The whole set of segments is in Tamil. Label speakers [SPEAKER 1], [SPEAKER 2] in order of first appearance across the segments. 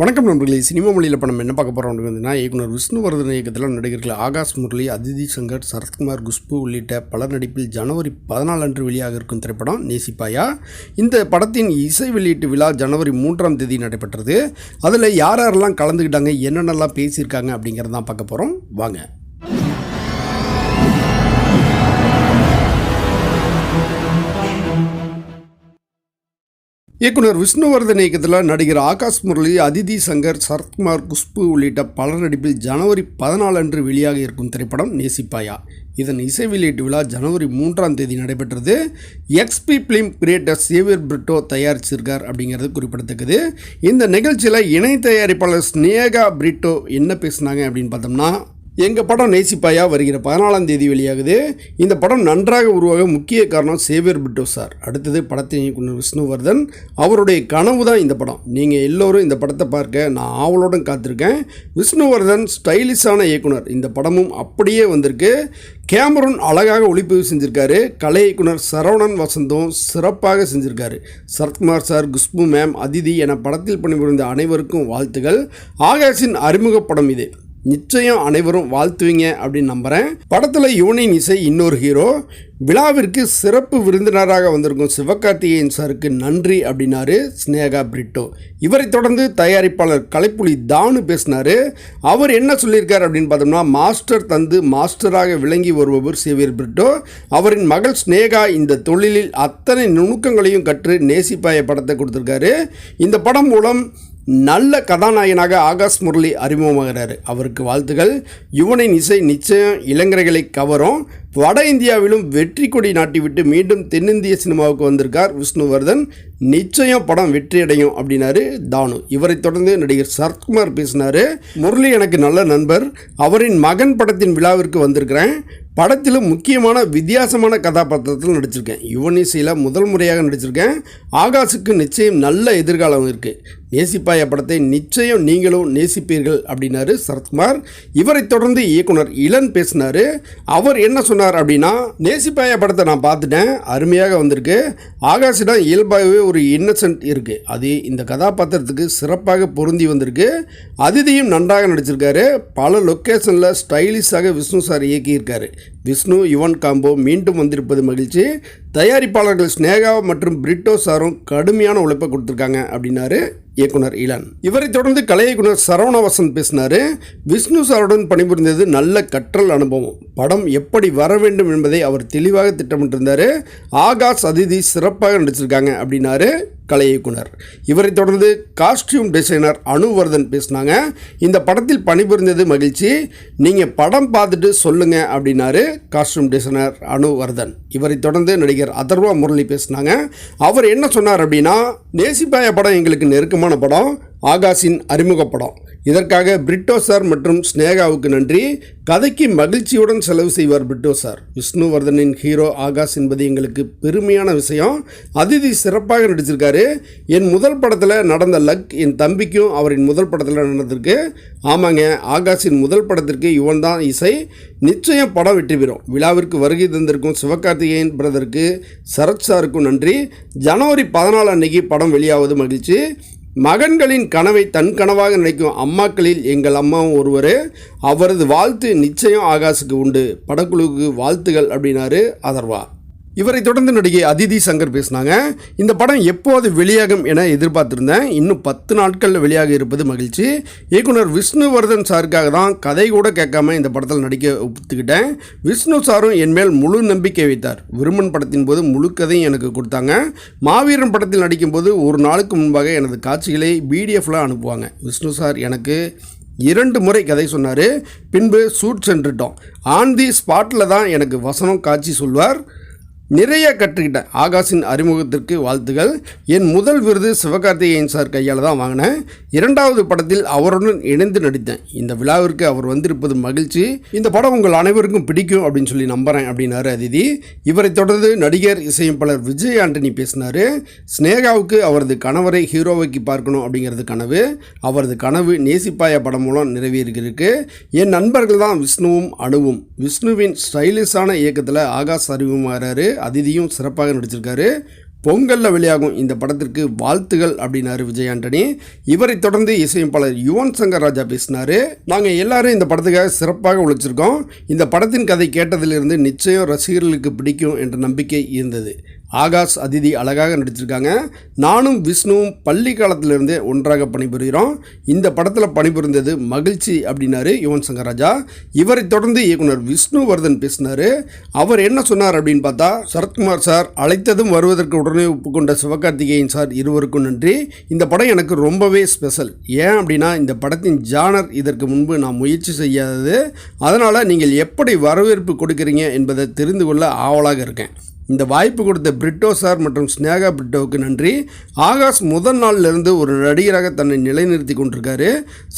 [SPEAKER 1] வணக்கம் நண்பர்களே. சினிமா மொழியில் இப்போ நம்ம என்ன பார்க்க போகிறோம் அப்படின்னா இயக்குனர் விஷ்ணுவர்தன் இயக்கத்தில் நடிகர்கள் ஆகாஷ் முரளி அதிதி சங்கர் சரத்குமார் குஷ்பு உள்ளிட்ட பலர் நடிப்பில் ஜனவரி பதினாலு அன்று வெளியாக இருக்கும் திரைப்படம் நேசிப்பாயா? இந்த படத்தின் இசை வெளியீட்டு விழா ஜனவரி மூன்றாம் தேதி நடைபெற்றது. அதில் யார் யாரெல்லாம் கலந்துக்கிட்டாங்க என்னென்னலாம் பேசியிருக்காங்க அப்படிங்கிறது தான் பார்க்க போகிறோம் வாங்க. இயக்குனர் விஷ்ணுவர்தன் இயக்கத்தில் நடிகர் ஆகாஷ் முரளி அதிதி சங்கர் சரத்குமார் குஷ்பு உள்ளிட்ட பலர் நடிப்பில் ஜனவரி பதினாலு அன்று வெளியாக இருக்கும் திரைப்படம் நேசிப்பாயா. இதன் இசை வெளியீட்டு விழா ஜனவரி மூன்றாம் தேதி நடைபெற்றது. XB film creator Xavier Britto தயாரிச்சிருக்கார் அப்படிங்கிறது குறிப்பிடத்தக்கது. இந்த நிகழ்ச்சியில் இணை தயாரிப்பாளர் ஸ்னேகா பிரிட்டோ என்ன பேசுனாங்க அப்படின்னு பார்த்தோம்னா எங்கள் படம் நேசிப்பாயா வருகிற பதினாலாம் தேதி வெளியாகுது. இந்த படம் நன்றாக உருவாக முக்கிய காரணம் சேவியர் பிட்டோ சார். அடுத்தது படத்தின் இயக்குனர் விஷ்ணுவர்தன் அவருடைய கனவு தான் இந்த படம். நீங்கள் எல்லோரும் இந்த படத்தை பார்க்க நான் ஆவலோடும் காத்திருக்கேன். விஷ்ணுவர்தன் ஸ்டைலிஷான இயக்குனர். இந்த படமும் அப்படியே வந்திருக்கு. கேமரூன் அழகாக ஒளிப்பதிவு செஞ்சுருக்காரு. கலை இயக்குனர் சரவணன் வசந்தும் சிறப்பாக செஞ்சுருக்காரு. சரத்குமார் சார் குஷ்பு மேம் அதிதி என படத்தில் பணிபுரிந்த அனைவருக்கும் வாழ்த்துகள். ஆகாஷின் அறிமுக படம் இது. நிச்சயம் அனைவரும் வாழ்த்துவீங்க அப்படின்னு நம்புகிறேன் படத்தில் யுவனின் இசை இன்னொரு ஹீரோ. விழாவிற்கு சிறப்பு விருந்தினராக வந்திருக்கும் சிவகார்த்திகேயன் சாருக்கு நன்றி அப்படின்னாரு ஸ்னேகா பிரிட்டோ. இவரை தொடர்ந்து தயாரிப்பாளர் கலைப்புலி தானு பேசினார். அவர் என்ன சொல்லியிருக்கார் அப்படின்னு பார்த்தோம்னா மாஸ்டர் தந்து மாஸ்டராக விளங்கி வருபவர் சேவியர் பிரிட்டோ. அவரின் மகள் ஸ்னேகா இந்த தொழிலில் அத்தனை நுணுக்கங்களையும் கற்று நேசிப்பாய படத்தை கொடுத்துருக்காரு. இந்த படம் மூலம் நல்ல கதாநாயகனாக ஆகாஷ் முரளி அறிமுகமாகிறார். அவருக்கு வாழ்த்துகள். யுவனின் இசை நிச்சயம் இளைஞர்களை கவரும். வட இந்தியாவிலும் வெற்றி கொடி நாட்டிவிட்டு மீண்டும் தென்னிந்திய சினிமாவுக்கு வந்திருக்கார் விஷ்ணுவர்தன். நிச்சயம் படம் வெற்றியடையும் அப்படின்னாரு தானு. இவரை தொடர்ந்து நடிகர் சரத்குமார் பேசினார். முரளி எனக்கு நல்ல நண்பர். அவரின் மகன் படத்தின் விழாவிற்கு வந்திருக்கிறேன். படத்திலும் முக்கியமான வித்தியாசமான கதாபாத்திரத்தில் நடிச்சிருக்கேன். யுவனிசையில் முதல் முறையாக நடிச்சிருக்கேன். ஆகாஷுக்கு நிச்சயம் நல்ல எதிர்காலம் இருக்குது நேசிப்பாய படத்தை நிச்சயம் நீங்களும் நேசிப்பீர்கள் அப்படின்னாரு சரத்குமார். இவரை தொடர்ந்து இயக்குனர் இளன் பேசினார். அவர் என்ன சொன்னார்? அப்படின்னா நேசிப்பாய படத்தை நான் பார்த்துட்டேன். அருமையாக வந்திருக்கு. ஆகாஷிடம் இயல்பாகவே ஒரு இன்னசென்ட் இருக்குது அது இந்த கதாபாத்திரத்துக்கு சிறப்பாக பொருந்தி வந்திருக்கு. அதிதியும் நன்றாக நடிச்சிருக்காரு. பல லொக்கேஷனில் ஸ்டைலிஷாக விஷ்ணு சார் இயக்கியிருக்காரு. விஷ்ணு யுவன் காம்போ மீண்டும் வந்திருப்பது மகிழ்ச்சி. தயாரிப்பாளர்கள் ஸ்னேகா மற்றும் பிரிட்டோ சாரும் கடுமையான உழைப்பை கொடுத்துருக்காங்க அப்படின்னாரு இயக்குனர் இளன். இவரை தொடர்ந்து கலை இயக்குனர் சரவணவசன் பேசினார். விஷ்ணு சாருடன் பணிபுரிந்தது நல்ல கற்றல் அனுபவம். படம் எப்படி வர வேண்டும் என்பதை அவர் தெளிவாக திட்டமிட்டிருந்தார். ஆகாஷ் அதிதி சிறப்பாக நடிச்சிருக்காங்க அப்படின்னாரு. கலை இயக்குனர். இவரை தொடர்ந்து காஸ்டியூம் டிசைனர் அனுவர்தன் பேசினாங்க. இந்த படத்தில் பணிபுரிந்தது மகிழ்ச்சி. நீங்கள் படம் பார்த்துட்டு சொல்லுங்கள் அப்படின்னாரு காஸ்டியூம் டிசைனர் அனுவர்தன். இவரை தொடர்ந்து நடிகர் அதர்வா முரளி பேசினாங்க. அவர் என்ன சொன்னார் அப்படின்னா நேசிப்பாய படம் எங்களுக்கு நெருக்கமான படம். ஆகாஷின் அறிமுக படம் இதற்காக பிரிட்டோ சார் மற்றும் ஸ்னேகாவுக்கு நன்றி. கதைக்கு மகிழ்ச்சியுடன் செலவு செய்வார் பிரிட்டோ சார். விஷ்ணுவர்தனின் ஹீரோ ஆகாஷ் என்பது எங்களுக்கு பெருமையான விஷயம். அதிதி சிறப்பாக நடிச்சிருக்காரு. என் முதல் படத்தில் நடந்த லக் என் தம்பிக்கும் அவரின் முதல் படத்தில் நடந்திருக்கு. ஆமாங்க ஆகாஷின் முதல் படத்திற்கு இவன் தான் இசை. நிச்சயம் படம் வெற்றி பெறும். விழாவிற்கு வருகை தந்திருக்கும் சிவகார்த்திகேயன் பிரதருக்கு சரத் சாருக்கும் நன்றி. ஜனவரி பதினாலு அன்னைக்கு படம் வெளியாவது மகிழ்ச்சி. மகன்களின் கனவை தன் கனவாக நினைக்கும் அம்மாக்களில் எங்கள் அம்மாவும் ஒருவர் அவரது வாழ்த்து நிச்சயம் ஆகாசுக்கு உண்டு. படக்குழுவுக்கு வாழ்த்துகள் அப்படின்னாரு அதர்வா இவரை தொடர்ந்து நடிகை அதிதி சங்கர் பேசினாங்க. இந்த படம் எப்போது வெளியாகும் என எதிர்பார்த்திருந்தேன். இன்னும் பத்து நாட்களில் வெளியாக இருப்பது மகிழ்ச்சி. இயக்குனர் விஷ்ணுவர்தன் சாருக்காக தான் கதை கூட கேட்காம இந்த படத்தில் நடிக்க ஒப்புத்துக்கிட்டேன். விஷ்ணு சாரும் என் மேல் முழு நம்பிக்கை வைத்தார். விருமன் படத்தின் போது முழு கதையும் எனக்கு கொடுத்தாங்க. மாவீரன் படத்தில் நடிக்கும்போது ஒரு நாளுக்கு முன்பாக எனது காட்சிகளை பிடிஎஃப்லாம் அனுப்புவாங்க. விஷ்ணு சார் எனக்கு இரண்டு முறை கதை சொன்னார். பின்பு சூட் சென்றுட்டோம். ஆன் தி ஸ்பாட்டில் தான் எனக்கு வசனம் காட்சி சொல்வார். நிறைய கற்றுக்கிட்டேன். ஆகாஷின் அறிமுகத்திற்கு வாழ்த்துகள். என் முதல் விருது சிவகார்த்திகேயன் சார் கையால் தான் வாங்கினேன். இரண்டாவது படத்தில் அவருடன் இணைந்து நடித்தேன். இந்த விழாவிற்கு அவர் வந்திருப்பது மகிழ்ச்சி. இந்த படம் உங்கள் அனைவருக்கும் பிடிக்கும் அப்படின்னு சொல்லி நம்புகிறேன் அப்படின்னாரு அதிதி. இவரை தொடர்ந்து நடிகர் இசையமைப்பாளர் விஜய் ஆண்டனி பேசினார். ஸ்னேகாவுக்கு அவரது கணவரை ஹீரோவைக்கு பார்க்கணும் அப்படிங்கிறது கனவு. அவரது கனவு நேசிப்பாய படம் மூலம் நிறைவேறியிருக்கு. என் நண்பர்கள் தான் விஷ்ணுவும் அணுவும் விஷ்ணுவின் ஸ்டைலிஷான இயக்கத்தில் ஆகாஷ் அறிவுமாறாரு அதிதியும் சிறப்பாக நடிச்சிருக்காரு. பொங்கலில் வெளியாகும் இந்த படத்திற்கு வாழ்த்துகள் அப்படின்னாரு விஜய் ஆண்டனி. இவரை தொடர்ந்து இசையமைப்பாளர் யுவன் சங்கர் ராஜா பேசினார். நாங்கள் எல்லாரும் இந்த படத்துக்காக சிறப்பாக உழைச்சிருக்கோம். இந்த படத்தின் கதை கேட்டதிலிருந்து நிச்சயம் ரசிகர்களுக்கு பிடிக்கும் என்ற நம்பிக்கை இருந்தது. ஆகாஷ் அதிதி அழகாக நடிச்சிருக்காங்க. நானும் விஷ்ணுவும் பள்ளி காலத்திலிருந்தே ஒன்றாக பணிபுரிகிறோம். இந்த படத்தில் பணிபுரிந்தது மகிழ்ச்சி அப்படின்னாரு யுவன் சங்கர் ராஜா இவரை தொடர்ந்து இயக்குனர் விஷ்ணுவர்தன் பேசினார். அவர் என்ன சொன்னார் அப்படின்னு பார்த்தா சரத்குமார் சார் அழைத்ததும் வருவதற்கு உடனே ஒப்புக்கொண்ட சிவகார்த்திகேயன் சார் இருவருக்கும் நன்றி. இந்த படம் எனக்கு ரொம்பவே ஸ்பெஷல். ஏன் அப்படின்னா இந்த படத்தின் ஜானர் இதற்கு முன்பு நான் முயற்சி செய்யாதது. அதனால் நீங்கள் எப்படி வரவேற்பு கொடுக்குறீங்க என்பதை தெரிந்து கொள்ள ஆவலாக இருக்கேன். இந்த வாய்ப்பு கொடுத்த பிரிட்டோ சார் மற்றும் ஸ்னேகா பிரிட்டோவுக்கு நன்றி. ஆகாஷ் முதல் நாளிலிருந்து ஒரு நடிகராக தன்னை நிலைநிறுத்தி கொண்டிருக்காரு.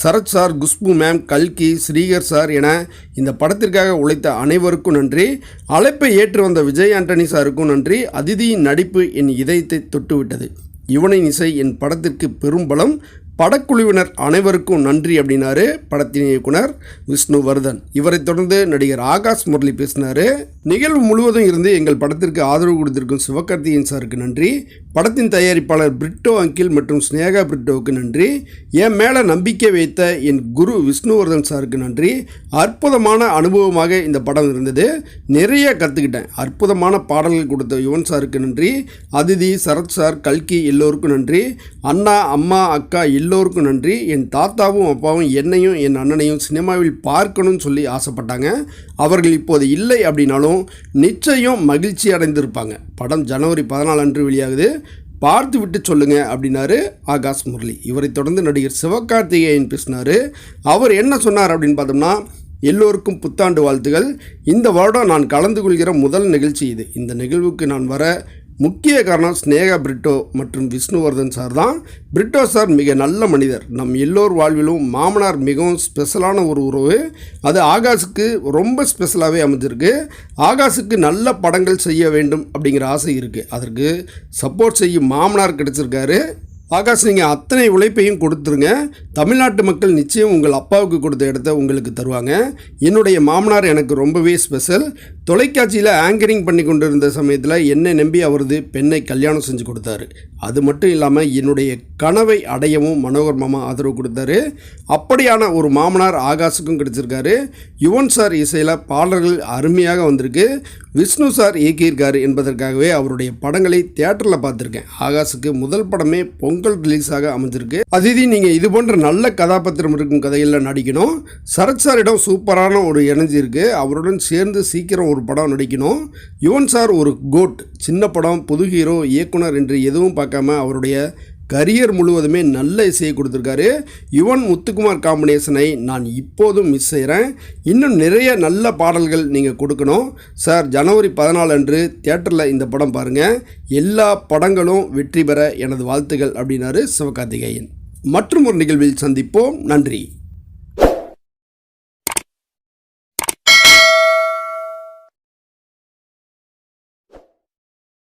[SPEAKER 1] சரத் சார் குஷ்பு மேம் கல்கி ஸ்ரீகர் சார் என இந்த படத்திற்காக உழைத்த அனைவருக்கும் நன்றி. அழைப்பை ஏற்று வந்த விஜய் ஆண்டனி சாருக்கும் நன்றி. அதிதியின் நடிப்பு என் இதயத்தை தொட்டுவிட்டது. இவனின் இசை என் படத்திற்கு பெரும்பலம் படக்குழுவினர் அனைவருக்கும் நன்றி அப்படின்னாரு படத்தின் இயக்குனர் விஷ்ணுவர்தன். இவரை தொடர்ந்து நடிகர் ஆகாஷ் முரளி பேசினார். நிகழ்வு முழுவதும் இருந்து எங்கள் படத்திற்கு ஆதரவு கொடுத்திருக்கும் சிவகார்த்திகேயன் சாருக்கு நன்றி. படத்தின் தயாரிப்பாளர் பிரிட்டோ அங்கிள் மற்றும் ஸ்னேகா பிரிட்டோவுக்கு நன்றி. என் மேலே நம்பிக்கை வைத்த என் குரு விஷ்ணுவர்தன் சாருக்கு நன்றி. அற்புதமான அனுபவமாக இந்த படம் இருந்தது. நிறைய கற்றுக்கிட்டேன் அற்புதமான பாடல்கள் கொடுத்த யுவன் சாருக்கு நன்றி. அதிதி சரத் சார் கல்கி எல்லோருக்கும் நன்றி. அண்ணா அம்மா அக்கா எல்லோருக்கும் நன்றி. என் தாத்தாவும் அப்பாவும் என்னையும் என் அண்ணனையும் சினிமாவில் பார்க்கணும்னு சொல்லி ஆசைப்பட்டாங்க. அவர்கள் இப்போது இல்லை அப்படின்னாலும் நிச்சயம் மகிழ்ச்சி அடைந்திருப்பாங்க. படம் ஜனவரி பதினாலு அன்று வெளியாகுது. பார்த்து விட்டு சொல்லுங்க அப்படின்னாரு ஆகாஷ் முரளி. இவரை தொடர்ந்து நடிகர் சிவகார்த்திகேயன் பேசினார். அவர் என்ன சொன்னார் அப்படின்னு பார்த்தோம்னா எல்லோருக்கும் புத்தாண்டு வாழ்த்துகள். இந்த வருடம் நான் கலந்து கொள்கிற முதல் நிகழ்ச்சி இது. இந்த நிகழ்வுக்கு நான் வர முக்கிய காரணம் ஸ்னேகா பிரிட்டோ மற்றும் விஷ்ணுவர்தன் சார் தான். பிரிட்டோ சார் மிக நல்ல மனிதர். நம் எல்லோர் வாழ்விலும் மாமனார் மிகவும் ஸ்பெஷலான ஒரு உறவு. அது ஆகாஷுக்கு ரொம்ப ஸ்பெஷலாகவே அமைஞ்சிருக்கு. ஆகாஷுக்கு நல்ல படங்கள் செய்ய வேண்டும் அப்படிங்கிற ஆசை இருக்குது அதற்கு சப்போர்ட் செய்யும் மாமனார் கிடச்சிருக்காரு. ஆகாஷ் நீங்கள் அத்தனை உழைப்பையும் கொடுத்துருங்க. தமிழ்நாட்டு மக்கள் நிச்சயம் உங்கள் அப்பாவுக்கு கொடுத்த இடத்த உங்களுக்கு தருவாங்க. என்னுடைய மாமனார் எனக்கு ரொம்பவே ஸ்பெஷல். தொலைக்காட்சியில் ஆங்கரிங் பண்ணி கொண்டிருந்த சமயத்தில் என்னை நம்பி அவரது பெண்ணை கல்யாணம் செஞ்சு கொடுத்தாரு. அது மட்டும் இல்லாமல் என்னுடைய கனவை அடையவும் மனோகர் மாமா ஆதரவு கொடுத்தாரு. அப்படியான ஒரு மாமனார் ஆகாஷுக்கும் கிடைச்சிருக்காரு. யுவன் சார் இசையில் பாடல்கள் அருமையாக வந்திருக்கு. விஷ்ணு சார் இயக்கியிருக்காரு என்பதற்காகவே அவருடைய படங்களை தியேட்டரில் பார்த்துருக்கேன். ஆகாஷுக்கு முதல் படமே பொங்கல் ரிலீஸாக அமைஞ்சிருக்கு. அதிதி நீங்கள் இது போன்ற நல்ல கதாபாத்திரம் இருக்கும் கதைகளில் நடிக்கணும். சரத் சாரிடம் சூப்பரான ஒரு எனர்ஜி இருக்குது அவருடன் சேர்ந்து சீக்கிரம் ஒரு படம் நடிக்கணும். யுவன் சார் ஒரு கோட் சின்ன படம் புது ஹீரோ இயக்குனர் என்று எதுவும் பார்க்காம அவருடைய கரியர் முழுவதுமே நல்ல இசையை கொடுத்துருக்காரு. யுவன் முத்துக்குமார் காம்பினேஷனை நான் இப்போதும் மிஸ் செய்கிறேன் இன்னும் நிறைய நல்ல பாடல்கள் நீங்கள் கொடுக்கணும். சார் ஜனவரி பதினாலு அன்று தியேட்டரில் இந்த படம் பாருங்கள் எல்லா படங்களும் வெற்றி பெற எனது வாழ்த்துகள் அப்படின்னாரு சிவகார்த்திகேயன். மற்றும் ஒரு நிகழ்வில் சந்திப்போம். நன்றி.